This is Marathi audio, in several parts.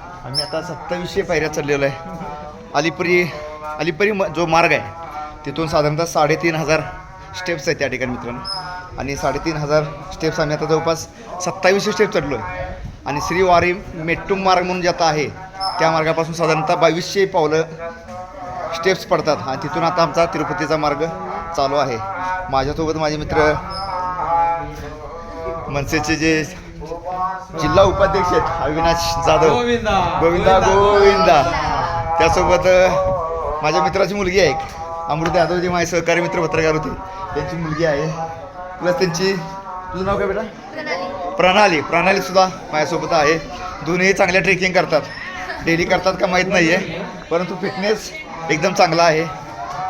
आम्ही आता सत्तावीसशे पायऱ्या चाललेलो आहे. अलिपुरी अलिपुरी म- जो मार्ग आहे तिथून साधारणतः साडेतीन हजार स्टेप्स आहेत त्या ठिकाणी मित्रांनो. आणि साडेतीन हजार स्टेप्स आम्ही आता जवळपास सत्तावीसशे स्टेप चढलो आहे आणि श्रीवारी मेट्टूम मेट्टुम मार्ग म्हणून जे आता आहे त्या मार्गापासून साधारणतः बावीसशे पावलं स्टेप्स पडतात. आणि तिथून आता आमचा तिरुपतीचा मार्ग चालू आहे. माझ्यासोबत माझे मित्र मनसेचे जे जिल्हा उपाध्यक्ष आहेत. अविनाश जाधव. गोविंदा. गोविंदा गोविंदा. त्यासोबत माझ्या मित्राची मुलगी आहे. अमृता यादव जे माझे सहकारी मित्र पत्रकार होते. त्यांची मुलगी आहे. प्लस त्यांची तुझं नाव काय बेटा? प्रणाली. प्रणाली. सुद्धा माझ्यासोबत आहे. दोन्ही चांगल्या ट्रेकिंग करतात. डेली करतात का माहीत नाही आहे परंतु फिटनेस एकदम चांगला आहे.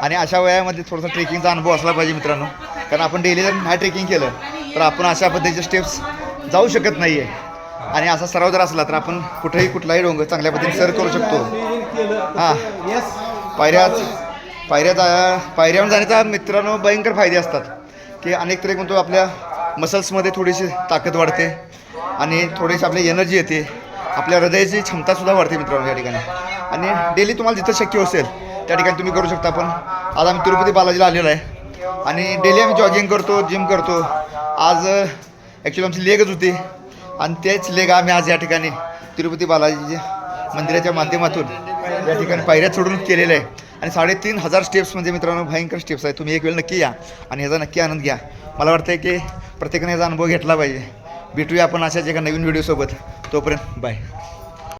आणि अशा वयामध्ये थोडासा ट्रेकिंगचा अनुभव असला पाहिजे मित्रांनो. कारण आपण डेली जर नाही ट्रेकिंग केलं तर आपण अशा पद्धतीचे स्टेप्स जाऊ शकत नाही आहे आणि असा सराव जर असला तर आपण कुठेही कुठलाही डोंगर चांगल्या पद्धतीने सर करू शकतो. हां. येस पायऱ्या पायऱ्या जा पायऱ्यावर जाण्याचा मित्रांनो भयंकर फायदे असतात. की अनेक तरी म्हणतो आपल्या मसल्समध्ये थोडीशी ताकद वाढते आणि थोडीशी आपली एनर्जी येते. आपल्या हृदयाची क्षमतासुद्धा वाढते मित्रांनो या ठिकाणी. आणि डेली तुम्हाला जिथं शक्य असेल त्या ठिकाणी तुम्ही करू शकता पण आज आम्ही तिरुपती बालाजीला आलेलो आहे. आणि डेली आम्ही जॉगिंग करतो जिम करतो. आज ॲक्च्युली आमची लेगच होती. आणि तेच लेग आम्ही आज या ठिकाणी तिरुपती बालाजी मंदिराच्या माध्यमातून या ठिकाणी पायऱ्या सोडून केलेलं आहे. आणि साडेतीन हजार स्टेप्स म्हणजे मित्रांनो भयंकर स्टेप्स आहे तुम्ही एक वेळ नक्की या आणि ह्याचा नक्की आनंद घ्या. मला वाटतं की प्रत्येकाने याचा अनुभव घेतला पाहिजे. भेटूया आपण अशाच एका नवीन व्हिडिओसोबत तोपर्यंत बाय